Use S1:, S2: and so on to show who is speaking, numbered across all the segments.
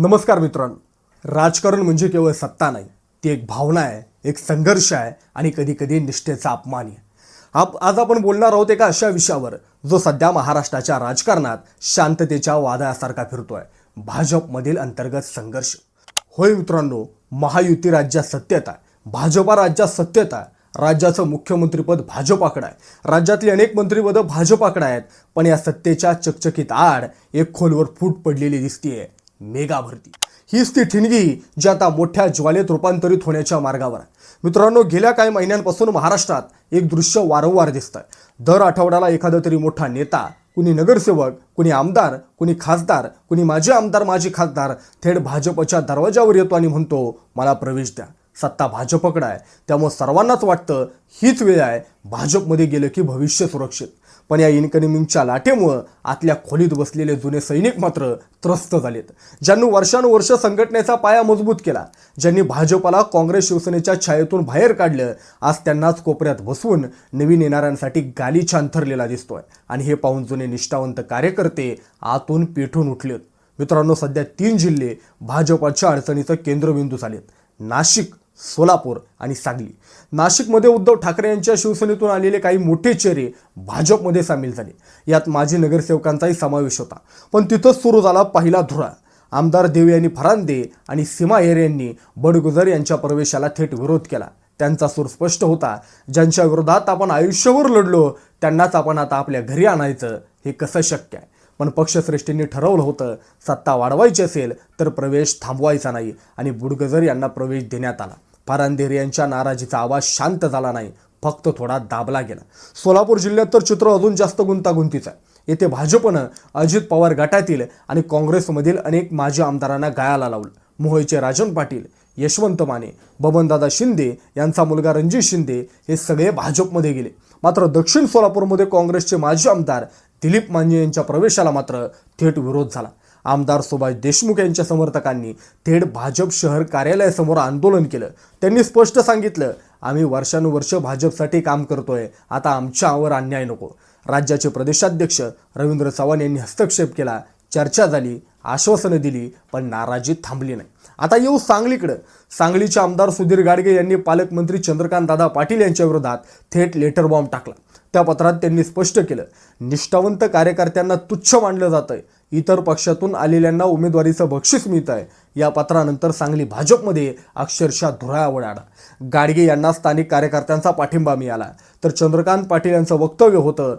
S1: नमस्कार मित्रांनो. राजकारण म्हणजे केवळ सत्ता नाही ती एक भावना आहे एक संघर्ष आहे आणि कधीकधी निष्ठेचा अपमान आहे. आप आज आपण बोलणार आहोत एका अशा विषयावर जो सध्या महाराष्ट्राच्या राजकारणात शांततेच्या वादळासारखा फिरतोय भाजपमधील अंतर्गत संघर्ष. होय मित्रांनो महायुती राज्यात सत्तेत आहे भाजपा राज्यात सत्तेत आहे राज्याचं मुख्यमंत्रीपद भाजपाकडं आहे. राज्यातली अनेक मंत्रिपदं भाजपाकडं आहेत पण या सत्तेच्या चकचकीत आड एक खोलवर फूट पडलेली दिसतीये. मेगा भरती हीच ती ठिणगी जी आता मोठ्या ज्वालेत रूपांतरित होण्याच्या मार्गावर आहे. मित्रांनो गेल्या काही महिन्यांपासून महाराष्ट्रात एक दृश्य वारंवार दिसतंय. दर आठवड्याला एखादा तरी मोठा नेता कुणी नगरसेवक कुणी आमदार कुणी खासदार कुणी माजी आमदार माजी खासदार थेट भाजपच्या दरवाजावर येतो आणि म्हणतो मला प्रवेश द्या. सत्ता भाजपकडे आहे. त्यामुळे सर्वांनाच वाटतं हीच वेळ आहे. भाजपमध्ये गेलं की भविष्य सुरक्षित. पण या इनकमिंगच्या लाटेमुळं आतल्या खोलीत बसलेले जुने सैनिक मात्र त्रस्त झालेत. ज्यांनी वर्षानुवर्ष संघटनेचा पाया मजबूत केला ज्यांनी भाजपला काँग्रेस शिवसेनेच्या छायेतून बाहेर काढलं आज त्यांनाच कोपऱ्यात बसवून नवीन येणाऱ्यांसाठी गालीच्या अंथरलेला दिसतोय. आणि हे पाहून जुने निष्ठावंत कार्यकर्ते आतून पेठून उठलेत. मित्रांनो सध्या तीन जिल्हे भाजपाच्या अडचणीचं केंद्रबिंदू झालेत. नाशिक सोलापूर आणि सांगली. नाशिकमध्ये उद्धव ठाकरे यांच्या शिवसेनेतून आलेले काही मोठे चेहरे भाजपमध्ये सामील झाले. यात माजी नगरसेवकांचाही समावेश होता. पण तिथंच सुरू झाला पहिला धुरा. आमदार देव यांनी फरांदे आणि सीमा हेरे यांनी बडगुजर यांच्या प्रवेशाला थेट विरोध केला. त्यांचा सूर स्पष्ट होता ज्यांच्या विरोधात आपण आयुष्यभर लढलो त्यांनाच आपण आता आपल्या घरी आणायचं हे कसं शक्य आहे? पण पक्षश्रेष्ठींनी ठरवलं होतं सत्ता वाढवायची असेल तर प्रवेश थांबवायचा नाही आणि बुडगजर यांना प्रवेश देण्यात आला. परांदेर यांच्या नाराजीचा आवाज शांत झाला नाही. फक्त थोडा दाबला गेला. सोलापूर जिल्ह्यात तर चित्र अजून जास्त गुंतागुंतीचं आहे. येथे भाजपनं अजित पवार गटातील आणि काँग्रेसमधील अनेक माजी आमदारांना गायाला लावलं. मोहोळचे राजन पाटील यशवंत माने बबनदादा शिंदे यांचा मुलगा रणजित शिंदे हे सगळे भाजपमध्ये गेले. मात्र दक्षिण सोलापूरमध्ये काँग्रेसचे माजी आमदार दिलीप मांजे यांच्या प्रवेशाला मात्र थेट विरोध झाला. आमदार सुभाष देशमुख यांच्या समर्थकांनी थेट भाजप शहर कार्यालयासमोर आंदोलन केलं. त्यांनी स्पष्ट सांगितलं आम्ही वर्षानुवर्ष भाजपसाठी काम करतोय. आता आमच्यावर अन्याय नको. राज्याचे प्रदेशाध्यक्ष रवींद्र चव्हाण यांनी हस्तक्षेप केला. चर्चा झाली आश्वासनं दिली पण नाराजी थांबली नाही. आता येऊ सांगलीकडं. सांगलीचे आमदार सुधीर गाडगे यांनी पालकमंत्री चंद्रकांत दादा पाटील यांच्या विरोधात थेट लेटर बॉम्ब टाकला. त्या पत्रात त्यांनी स्पष्ट केलं निष्ठावंत कार्यकर्त्यांना तुच्छ मानलं जातंय. इतर पक्षातून आलेल्यांना उमेदवारीचं बक्षीस मिळत आहे या पत्रानंतर सांगली भाजपमध्ये अक्षरशः धुराळा आला गाडगे यांना स्थानिक कार्यकर्त्यांचा पाठिंबा मिळाला. तर चंद्रकांत पाटील यांचं वक्तव्य होतं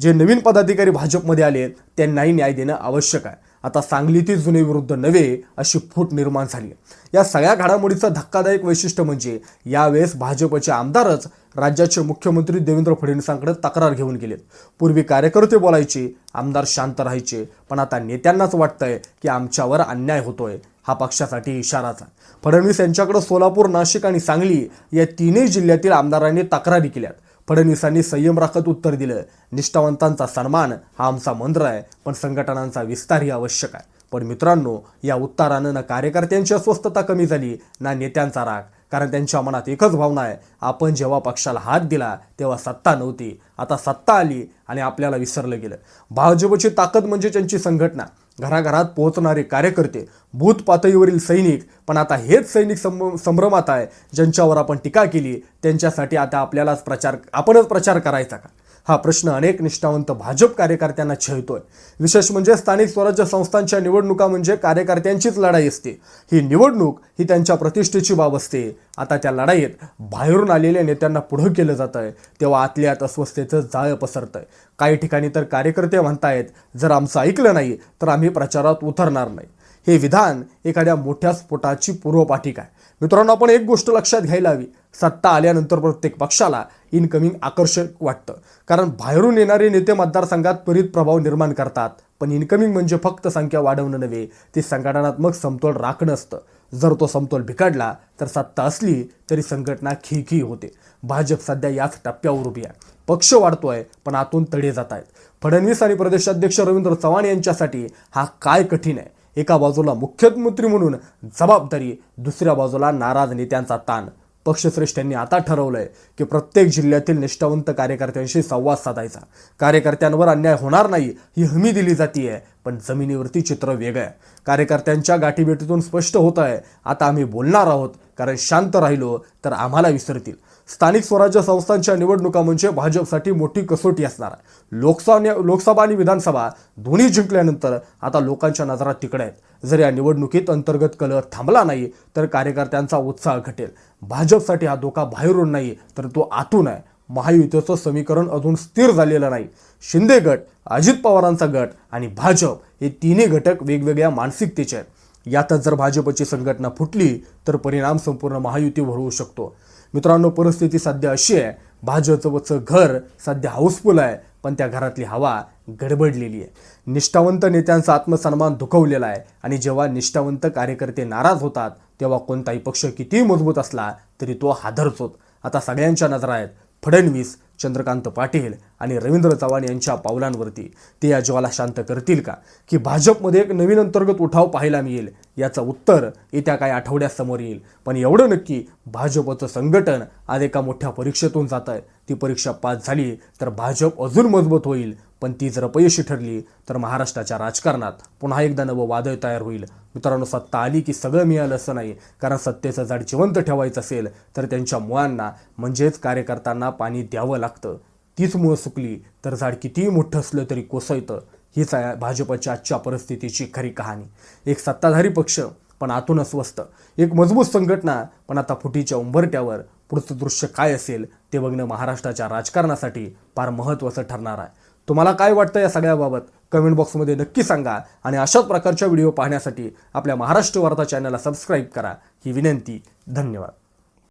S1: जे नवीन पदाधिकारी भाजपमध्ये आले त्यांनाही न्याय देणं आवश्यक आहे. आता सांगलीतील जुने विरुद्ध नवे अशी फूट निर्माण झाली. या सगळ्या घडामोडीचं धक्कादायक वैशिष्ट्य म्हणजे यावेळेस भाजपचे आमदारच राज्याचे मुख्यमंत्री देवेंद्र फडणवीसांकडे तक्रार घेऊन गेलेत पूर्वी कार्यकर्ते बोलायचे आमदार शांत राहायचे पण आता नेत्यांनाच वाटतंय की आमच्यावर अन्याय होतोय हा पक्षासाठी इशाराच. आहे फडणवीस यांच्याकडे सोलापूर नाशिक आणि सांगली या तीनही जिल्ह्यातील आमदारांनी तक्रारी केल्यात. फडणवीसांनी संयम राखत उत्तर दिलं. निष्ठावंतांचा सन्मान हा आमचा मंत्र आहे पण संघटनांचा विस्तारही आवश्यक आहे. पण मित्रांनो या उत्तरानं ना कार्यकर्त्यांची अस्वस्थता कमी झाली ना नेत्यांचा राग. कारण त्यांच्या मनात एकच भावना आहे आपण जेव्हा पक्षाला हात दिला तेव्हा सत्ता नव्हती. आता सत्ता आली आणि आपल्याला विसरलं गेलं. भाजपची ताकद म्हणजे त्यांची संघटना. घराघरात पोहोचणारे कार्यकर्ते भूत पातळीवरील सैनिक पण आता हेच सैनिक सं संभ्रमात आहे ज्यांच्यावर आपण टीका केली त्यांच्यासाठी आता आपल्यालाच प्रचार आपणच प्रचार करायचा का? हा प्रश्न अनेक निष्ठावंत भाजप कार्यकर्त्यांना छेळतोय. विशेष म्हणजे स्थानिक स्वराज्य संस्थांच्या निवडणुका म्हणजे कार्यकर्त्यांचीच लढाई असते. ही निवडणूक ही त्यांच्या प्रतिष्ठेची बाब असते. आता त्या लढाईत बाहेरून आलेल्या नेत्यांना पुढं केलं जातं आहे तेव्हा आतल्यात अस्वस्थतेचं जाळं पसरतंय. काही ठिकाणी तर कार्यकर्ते म्हणतायत जर आमचं ऐकलं नाही तर आम्ही प्रचारात उतरणार नाही. हे विधान एखाद्या मोठ्या स्फोटाची पूर्वपाठिका आहे मित्रांनो आपण एक गोष्ट लक्षात घ्यायला हवी. सत्ता आल्यानंतर प्रत्येक पक्षाला इनकमिंग आकर्षक वाटतं. कारण बाहेरून येणारे नेते मतदारसंघात त्वरित प्रभाव निर्माण करतात. पण इनकमिंग म्हणजे फक्त संख्या वाढवणं नव्हे ते संघटनात्मक समतोल राखणं असतं. जर तो समतोल बिघडला तर सत्ता असली तरी संघटना खिळखी होते. भाजप सध्या याच टप्प्यावर उभी आहे. पक्ष वाढतोय पण आतून तडे जात आहेत. फडणवीस आणि प्रदेशाध्यक्ष रवींद्र चव्हाण यांच्यासाठी हा काय कठीण आहे? एका बाजूला मुख्यमंत्री म्हणून जबाबदारी दुसऱ्या बाजूला नाराज नेत्यांचा ताण. पक्षश्रेष्ठ्यांनी आता ठरवलंय की प्रत्येक जिल्ह्यातील निष्ठावंत कार्यकर्त्यांशी संवाद साधायचा. कार्यकर्त्यांवर अन्याय होणार नाही ही हमी दिली जातीये पण जमिनीवरती चित्र वेगळं आहे. कार्यकर्त्यांच्या गाठीभेटीतून स्पष्ट होत आहे आता आम्ही बोलणार आहोत कारण शांत राहिलो तर आम्हाला विसरतील. स्थानिक स्वराज्य संस्थांच्या निवडणुका म्हणजे भाजपसाठी मोठी कसोटी असणार. आहे लोकसभा लोकसभा आणि विधानसभा दोन्ही जिंकल्यानंतर आता लोकांच्या नजरा तिकडे आहेत. जर या निवडणुकीत अंतर्गत कलह थांबला नाही तर कार्यकर्त्यांचा उत्साह घटेल. भाजपसाठी हा धोका बाहेरून नाही तर तो आतून आहे. महायुतीचं समीकरण अजून स्थिर झालेलं नाही. शिंदे गट अजित पवारांचा गट आणि भाजप हे तिन्ही घटक वेगवेगळ्या मानसिकतेचे आहेत. यातच जर भाजपची संघटना फुटली तर परिणाम संपूर्ण महायुतीवर होऊ शकतो. मित्रांनो परिस्थिती सध्या अशी आहे. भाजपचं घर सध्या हाऊसफुल आहे पण त्या घरातली हवा गडबडलेली आहे. निष्ठावंत नेत्यांचा आत्मसन्मान दुखवलेला आहे. आणि जेव्हा निष्ठावंत कार्यकर्ते नाराज होतात तेव्हा कोणताही पक्ष कितीही मजबूत असला तरी तो हादरचोत आता सगळ्यांच्या नजरा आहेत फडणवीस चंद्रकांत पाटील आणि रवींद्र चव्हाण यांच्या पावलांवरती. ते या जीवाला शांत करतील का? की भाजपमध्ये एक नवीन अंतर्गत उठाव पाहायला मिळेल? याचं उत्तर येत्या काही आठवड्यासमोर येईल. पण एवढं नक्की भाजपचं संघटन आज एका मोठ्या परीक्षेतून जात आहे ती परीक्षा पास झाली तर भाजप अजून मजबूत होईल. पण ती जर अपयशी ठरली तर महाराष्ट्राच्या राजकारणात पुन्हा एकदा नवं वादळ तयार होईल. मित्रांनो सत्ता आली की सगळं मिळालं असं नाही. कारण सत्तेचं झाड जिवंत ठेवायचं असेल तर त्यांच्या मुळांना म्हणजेच कार्यकर्त्यांना पाणी द्यावं लागतं. तीच मुळं सुकली तर झाड कितीही मोठं असलं तरी कोसळतं. हीच आहे भाजपच्या आजच्या परिस्थितीची खरी कहाणी. एक सत्ताधारी पक्ष पण आतून अस्वस्थ. एक मजबूत संघटना पण आता फुटीच्या उंबरट्यावर पुढचं दृश्य काय असेल ते बघणं महाराष्ट्राच्या राजकारणासाठी फार महत्त्वाचं ठरणार आहे. तुम्हाला काय वाटतं या सगळ्याबाबत? कमेंट बॉक्समध्ये नक्की सांगा आणि अशाच प्रकारच्या व्हिडिओ पाहण्यासाठी आपल्या महाराष्ट्र वार्ता चॅनलला सबस्क्राईब करा. ही विनंती धन्यवाद.